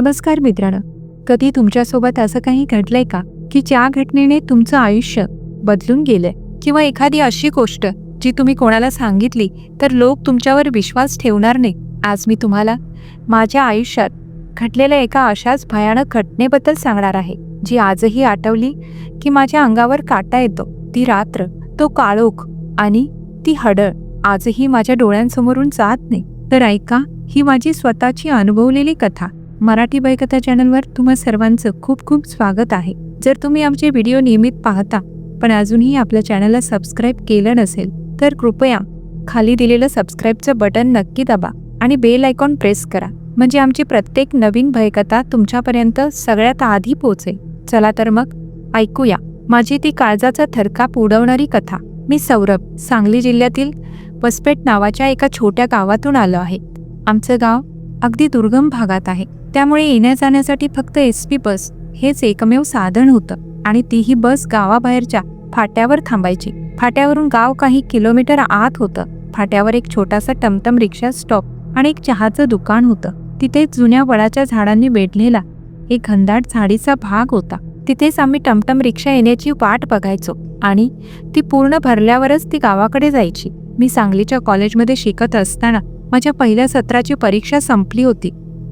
नमस्कार मित्रांनो. कधी तुमच्यासोबत असं काही घडलंय का? की ज्या घटनेने तुमचं आयुष्य बदलून गेलंय? किंवा एखादी अशी गोष्ट जी तुम्ही कोणाला सांगितली तर लोक तुमच्यावर विश्वास ठेवणार नाही. आज मी तुम्हाला माझ्या आयुष्यात घडलेल्या एका अशाच भयानक घटनेबद्दल सांगणार आहे जी आजही आठवली की माझ्या अंगावर काटा येतो. ती रात्र तो काळोख आणि ती हडळ आजही माझ्या डोळ्यांसमोरून जात नाही. तर ऐका ही माझी स्वतःची अनुभवलेली कथा. मराठी बैकथा चॅनलवर तुम्हा सर्वांचं खूप खूप स्वागत आहे. जर तुम्ही आमचे व्हिडिओ नियमित पाहता पण अजूनही आपल्या चॅनलला सबस्क्राईब केलं नसेल तर कृपया खाली दिलेलं सबस्क्राईबचं बटन नक्की दाबा आणि बेल आयकॉन प्रेस करा. म्हणजे आमची प्रत्येक नवीन भयकथा तुमच्यापर्यंत सगळ्यात आधी पोहोचेल. चला तर मग ऐकूया. माझी ती काळजाचा थरकाप उडवणारी कथा. मी सौरभ सांगली जिल्ह्यातील वसपेट नावाच्या एका छोट्या गावातून आलो आहे. आमचं गाव अगदी दुर्गम भागात आहे. त्यामुळे येण्या जाण्यासाठी फक्त एस पी बस हेच एकमेव साधन होतं आणि तीही बस गावाबाहेरच्या फाट्यावर थांबायची. फाट्यावरून गाव काही किलोमीटर आत होतं. फाट्यावर एक छोटासा टमटम रिक्षा स्टॉप आणि एक चहाचं दुकान होतं. तिथे जुन्या वडाच्या झाडांनी वेढलेला एक घनदाट झाडीचा भाग होता. तिथेच आम्ही टमटम रिक्षा येण्याची वाट बघायचो आणि ती पूर्ण भरल्यावरच ती गावाकडे जायची. मी सांगलीच्या कॉलेजमध्ये शिकत असताना माझ्या पहिल्या सत्राची परीक्षा संपली होती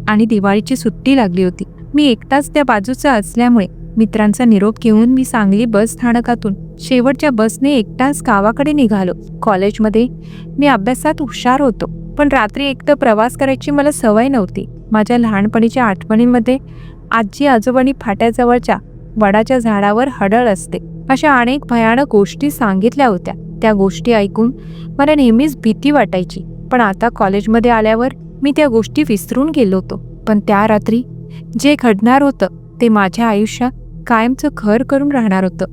आणि दिवाळीची सुट्टी लागली होती. मी एकटाच त्या बाजूचा असल्यामुळे मित्रांचा निरोप घेऊन मी सांगली बस स्थानकातून शेवटच्या बसने एकटाच गावाकडे निघालो. कॉलेजमध्ये मी अभ्यासात हुशार होतो पण रात्री एकटं प्रवास करायची मला सवय नव्हती. माझ्या लहानपणीच्या आठवणींमध्ये आजी आजोबांनी फाट्याजवळच्या वडाच्या झाडावर हडळ असते. अशा अनेक भयानक गोष्टी सांगितल्या होत्या. त्या गोष्टी ऐकून मला नेहमीच भीती वाटायची. पण आता कॉलेजमध्ये आल्यावर मी त्या गोष्टी विसरून गेलो होतो. पण त्या रात्री जे घडणार होतं ते माझ्या आयुष्यात कायमचं घर करून राहणार होतं.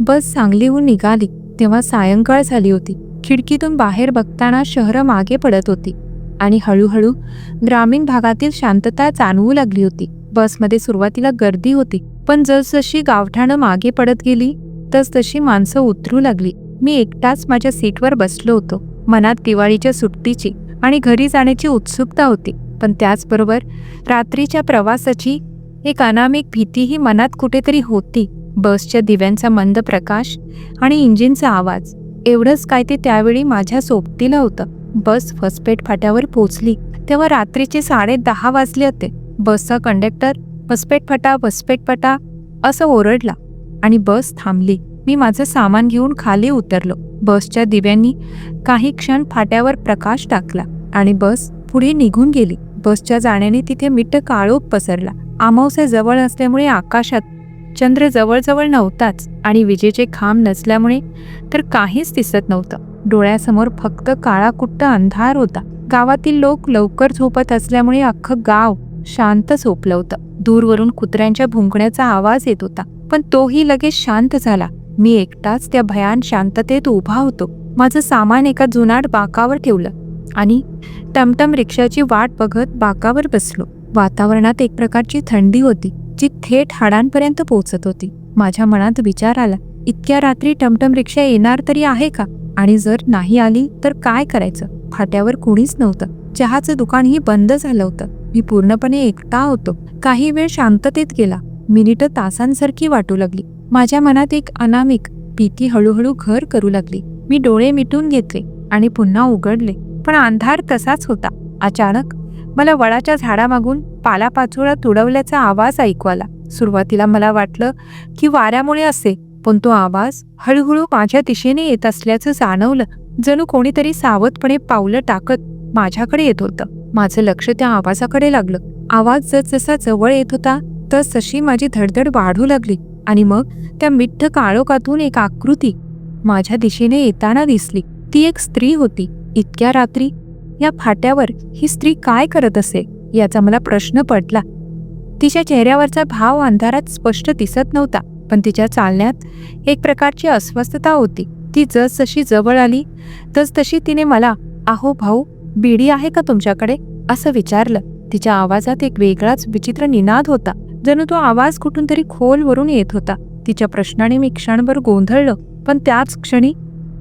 बस सांगलीहून निघाली तेव्हा सायंकाळ झाली होती. खिडकीतून बाहेर बघताना शहरं मागे पडत होती आणि हळूहळू ग्रामीण भागातील शांतता जाणवू लागली होती. बसमध्ये सुरुवातीला गर्दी होती पण जसजशी गावठाणं मागे पडत गेली तसतशी माणसं उतरू लागली. मी एकटाच माझ्या सीटवर बसलो होतो. मनात दिवाळीच्या सुट्टीची आणि घरी जाण्याची उत्सुकता होती. पण त्याचबरोबर रात्रीच्या प्रवासाची एक अनामिक भीतीही मनात कुठेतरी होती. बसच्या दिव्यांचा मंद प्रकाश आणि इंजिनचा आवाज. एवढंच काय ते त्यावेळी माझ्या सोबतीला होतं. बस फसपेट फाट्यावर पोचली तेव्हा रात्रीचे साडे दहा वाजले होते. बसचा कंडक्टर फसपेट फाटा फसपेट फाटा असं ओरडला आणि बस थांबली. मी माझं सामान घेऊन खाली उतरलो. बसच्या दिव्यांनी काही क्षण फाट्यावर प्रकाश टाकला आणि बस पुढे निघून गेली. बसच्या जाण्याने तिथे मिट्ट काळोख पसरला. अमावस्या जवळ असल्यामुळे आकाशात चंद्र जवळजवळ नव्हताच आणि विजेचे खांब नसल्यामुळे तर काहीच दिसत नव्हतं. डोळ्यासमोर फक्त काळा कुट्ट अंधार होता. गावातील लोक लवकर झोपत असल्यामुळे अख्खं गाव शांत झोपलं होतं. दूरवरून कुत्र्यांच्या भुंकण्याचा आवाज येत होता पण तोही लगेच शांत झाला. मी एकटाच त्या भयान शांततेत उभा होतो. माझं सामान एका जुनाट बाकावर ठेवलं आणि टमटम रिक्षाची वाट बघत बाकावर बसलो. वातावरणात एक प्रकारची थंडी होती जी थेट हाडांपर्यंत पोहोचत होती. माझ्या मनात विचार आला इतक्या रात्री टमटम रिक्षा येणार तरी आहे का? आणि जर नाही आली तर काय करायचं? फाट्यावर कोणीच नव्हतं. चहाचं दुकानही बंद झालं होतं. मी पूर्णपणे एकटा होतो. काही वेळ शांततेत गेला. मिनिटं तासांसारखी वाटू लागली. माझ्या मनात एक अनामिक भीती हळूहळू घर करू लागली. मी डोळे मिटून घेतले आणि पुन्हा उघडले. पण अंधार तसाच होता. अचानक मला वडाच्या झाडामागून पालापाचोळा तुडवल्याचा आवाज ऐकू आला. सुरुवातीला मला वाटलं की वाऱ्यामुळे असे पण तो आवाज हळूहळू माझ्या दिशेने येत असल्याचं जाणवलं. जणू कोणीतरी सावधपणे पावलं टाकत माझ्याकडे येत होतं. माझं लक्ष त्या आवाजाकडे लागलं. आवाज जसजसा जवळ येत होता तस तशी माझी धडधड वाढू लागली आणि मग त्या मिठ्ठ काळोखातून एक आकृती माझ्या दिशेने येताना दिसली. ती एक स्त्री होती. इतक्या रात्री या फाट्यावर ही स्त्री काय करत असे याचा मला प्रश्न पडला. तिच्या चेहऱ्यावरचा भाव अंधारात स्पष्ट दिसत नव्हता पण तिच्या चालण्यात एक प्रकारची अस्वस्थता होती. ती जसजशी जवळ आली तसतशी तिने मला आहो भाऊ बिडी आहे का तुमच्याकडे? असं विचारलं. तिच्या आवाजात एक वेगळाच विचित्र निनाद होता. जणू तो आवाज कुठून तरी खोलवरून येत होता. तिच्या प्रश्नाने मी क्षणभर गोंधळलं पण त्याच क्षणी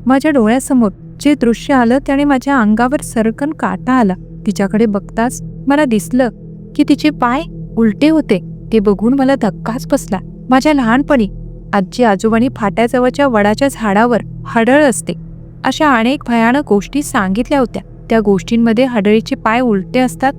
माझ्या डोळ्यासमोर जे दृश्य आलं त्याने माझ्या अंगावर सरकन काटा आला. तिच्याकडे बघताच मला दिसलं की तिचे पाय उलटे होते. ते बघून मला धक्काच बसला. माझ्या लहानपणी आजी आजोबांनी फाट्याजवळच्या वडाच्या झाडावर हडळ असते. अशा अनेक भयानक गोष्टी सांगितल्या होत्या. त्या गोष्टींमध्ये हडळीचे पाय उलटे असतात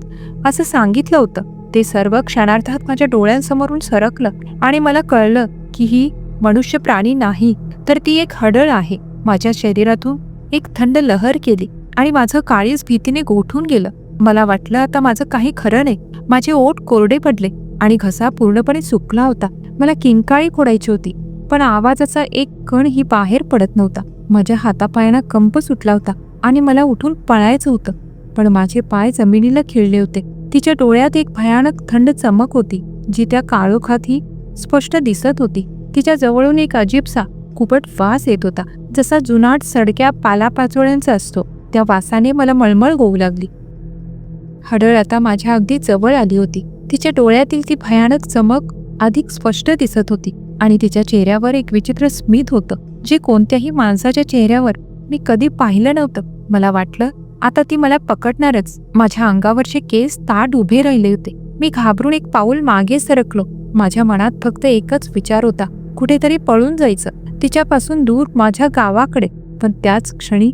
असं सांगितलं होतं. ते सर्व क्षणार्धात माझ्या डोळ्यांसमोरून सरकलं आणि मला कळलं की ही मनुष्य प्राणी नाही तर ती एक हडळ आहे. माझ्या शरीरातून एक थंड लहर केली आणि माझं काळीच भीतीने गोठून गेलं. मला वाटलं आता माझं काही खरं नाही. माझे ओठ कोरडे पडले आणि घसा पूर्णपणे सुकला होता. मला किंकाळी खोडायची होती पण आवाजाचा एक कणही बाहेर पडत नव्हता. माझ्या हातापायांना कंप सुटला होता आणि मला उठून पळायचं होतं पण माझे पाय जमिनीला खिळले होते. तिच्या डोळ्यात एक भयानक थंड चमक होती जी त्या काळोखातही स्पष्ट दिसत होती. तिच्या जवळून एक अजीबसा कुपट वास येत होता जसा जुनाट सडक्या पालापाचोळ्यांचा असतो. त्या वासाने मला मळमळ होऊ लागली. हडळ आता माझ्या अगदी जवळ आली होती. तिच्या डोळ्यातील ती भयानक चमक अधिक स्पष्ट दिसत होती आणि तिच्या चेहऱ्यावर एक विचित्र स्मित होतं जे कोणत्याही माणसाच्या चेहऱ्यावर मी कधी पाहिलं नव्हतं. मला वाटलं आता ती मला पकडणारच. माझ्या अंगावरचे केस ताट उभे राहिले होते. मी घाबरून एक पाऊल मागे सरकलो. माझ्या मनात फक्त एकच विचार होता. कुठेतरी पळून जायचं. तिच्यापासून दूर माझ्या गावाकडे. पण त्याच क्षणी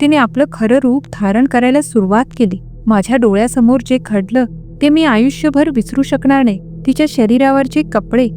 तिने आपलं खरं रूप धारण करायला सुरुवात केली. माझ्या डोळ्यासमोर जे घडलं ते मी आयुष्यभर विसरू शकणार नाही. तिच्या शरीरावरचे कपडे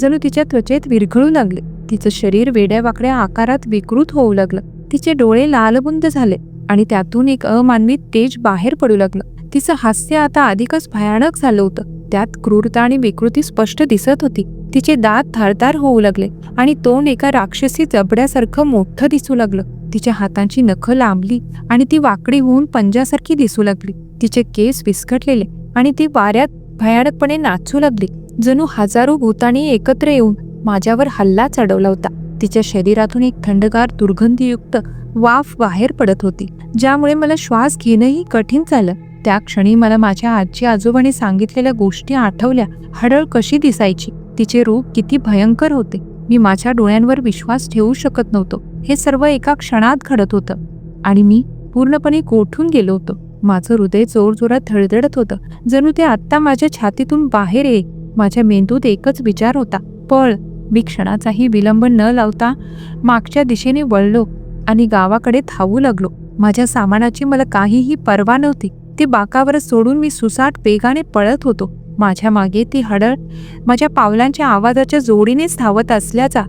जणू तिच्या त्वचेत विरघळू लागले. तिचं शरीर वेड्यावाकड्या आकारात विकृत होऊ लागलं. तिचे डोळे लालबुंद झाले. आणि त्यातून एक अमानवी तेज बाहेर पडू लागलं. तिचं हास्य आता अधिकच भयानक झालं होतं. त्यात क्रूरता आणि विकृती स्पष्ट दिसत होती. तिचे दात धारदार होऊ लागले आणि तोंड एका राक्षसी जबड्यासारखं मोठं दिसू लागलं. तिच्या हातांची नखं लांबली आणि ती वाकडी होऊन पंजासारखी दिसू लागली. तिचे केस विस्कटलेले आणि ती वाऱ्यात भयानकपणे नाचू लागली. जणू हजारो भूतांनी एकत्र येऊन माझ्यावर हल्ला चढवला होता. तिच्या शरीरातून एक थंडगार दुर्गंधीयुक्त वाफ बाहेर पडत होती ज्यामुळे मला श्वास घेणंही कठीण झालं. त्या क्षणी मला माझ्या आजी आजोबाने सांगितलेल्या गोष्टी आठवल्या हडळ कशी दिसायची तिचे रूप किती भयंकर होते. मी माझ्या डोळ्यांवर विश्वास ठेवू शकत नव्हतो. हे सर्व एका क्षणात घडत होतं आणि मी पूर्णपणे गोठून गेलो होतो. माझं हृदय जोरजोरात धडधडत होतं. जणू ते आत्ता माझ्या छातीतून बाहेर ये माझ्या मेंदूत एकच विचार होता पळ. मी क्षणाचाही विलंब न लावता मागच्या दिशेने वळलो आणि गावाकडे धावू लागलो. माझ्या सामानाची मला काहीही पर्वा नव्हती. ती बाकावर सोडून मी सुसाट वेगाने पळत होतो. माझ्या मागे ती हडळ माझ्या पावलांच्या आवाजाच्या जोडीनेच धावत असल्याचा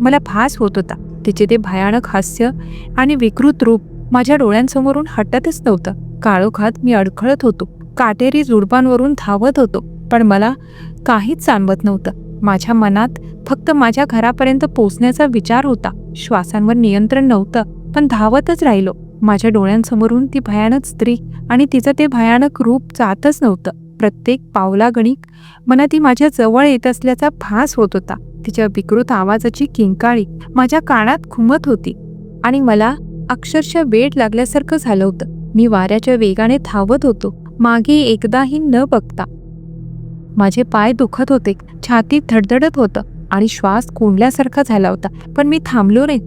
मला भास होत होता. तिचे ते भयानक हास्य आणि विकृत रूप माझ्या डोळ्यांसमोरून हटतच नव्हतं. काळोखात मी अडखळत होतो. काटेरी जुडपांवरून धावत होतो. पण मला काहीच जाणवत नव्हतं. माझ्या मनात फक्त माझ्या घरापर्यंत पोचण्याचा विचार होता. श्वासांवर नियंत्रण नव्हतं पण धावतच राहिलो. माझ्या डोळ्यांसमोरून ती भयानक स्त्री आणि तिचं ते भयानक रूप जातच नव्हतं. प्रत्येक पावलागणिक मला ती माझ्या जवळ येत असल्याचा भास होत होता. तिच्या विकृत आवाजाची किंकाळी माझ्या कानात घुमत होती आणि मला अक्षरशः वेड लागल्यासारखं झालं होतं. मी वाऱ्याच्या वेगाने धावत होतो. मागे एकदाही न बघता माझे पाय दुखत होते. छातीत धडधडत होतं आणि श्वास कोंडल्यासारखा झाला होता. पण मी थांबलो नाही.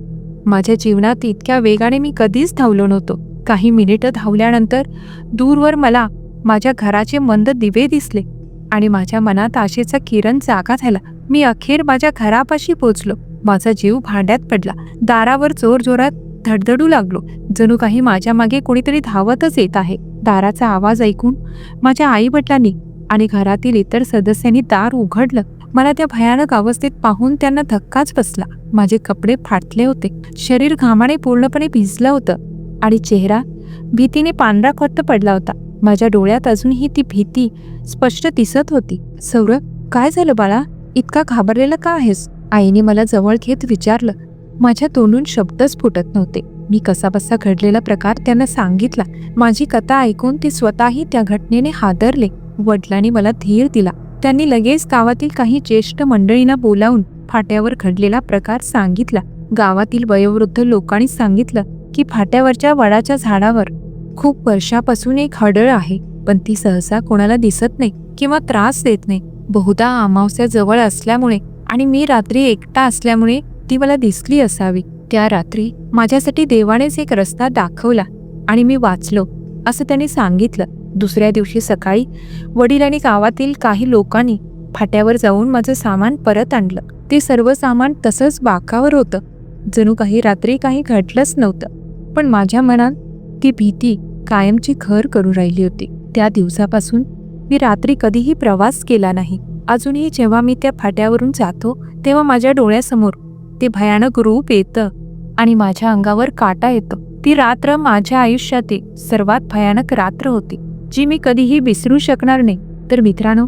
माझ्या जीवनात इतक्या वेगाने मी कधीच धावलो नव्हतो. काही मिनिटं धावल्यानंतर दूरवर मला माझ्या घराचे मंद दिवे दिसले आणि माझ्या मनात आशेचा किरण जागा झाला. मी अखेर माझ्या घरापाशी पोचलो माझा जीव भांड्यात पडला. दारावर जोरजोरात धडधडू लागलो. जणू काही माझ्या मागे कोणीतरी धावतच येत आहे. दाराचा आवाज ऐकून माझ्या आई वडिलांनी आणि घरातील इतर सदस्यांनी दार उघडलं. मला त्या भयानक अवस्थेत पाहून त्यांना धक्काच बसला. माझे कपडे फाटले होते. शरीर घामाने पूर्णपणे भिजलं होतं आणि चेहरा भीतीने पांढरा खट्ट पडला होता. माझ्या डोळ्यात अजूनही ती भीती स्पष्ट दिसत होती. सौरभ काय झालं बाळा? इतका घाबरलेला का आहेस? आईने मला जवळ घेत विचारलं. माझ्या तोंडून शब्दच फुटत नव्हते. मी कसाबसा घडलेला प्रकार त्यांना सांगितला. माझी कथा ऐकून ते स्वतःही त्या घटनेने हादरले. वडिलांनी मला धीर दिला. त्यांनी लगेच गावातील काही ज्येष्ठ मंडळींना बोलावून फाट्यावर घडलेला प्रकार सांगितला. गावातील वयोवृद्ध लोकांनी सांगितलं की फाट्यावरच्या वडाच्या झाडावर खूप वर्षापासून एक हडळ आहे पण ती सहसा कोणाला दिसत नाही किंवा त्रास देत नाही. बहुधा अमावस्या जवळ असल्यामुळे आणि मी रात्री एकटा असल्यामुळे ती मला दिसली असावी. त्या रात्री माझ्यासाठी देवानेच एक रस्ता दाखवला आणि मी वाचलो असं त्यांनी सांगितलं. दुसऱ्या दिवशी सकाळी वडील आणि गावातील काही लोकांनी फाट्यावर जाऊन माझं सामान परत आणलं. ते सर्व सामान तसंच बाकावर होतं. जणू काही रात्री काही घडलंच नव्हतं. पण माझ्या मनात ती भीती कायमची खर करून राहिली होती. त्या दिवसापासून मी रात्री कधीही प्रवास केला नाही. अजूनही जेव्हा मी त्या फाट्यावरून जातो तेव्हा माझ्या डोळ्यासमोर ते भयानक रूप येतं आणि माझ्या अंगावर काटा येतो. ती रात्र माझ्या आयुष्यातील सर्वात भयानक रात्र होती. जी मी कधीही विसरू शकणार नाही. तर मित्रांनो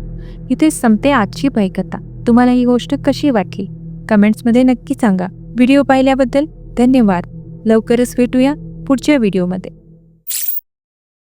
इथे संपते आजची पैकथा तुम्हाला ही गोष्ट कशी वाटली? कमेंट्समध्ये नक्की सांगा. व्हिडिओ पाहिल्याबद्दल धन्यवाद. लवकरच भेटूया पुढच्या व्हिडिओमध्ये.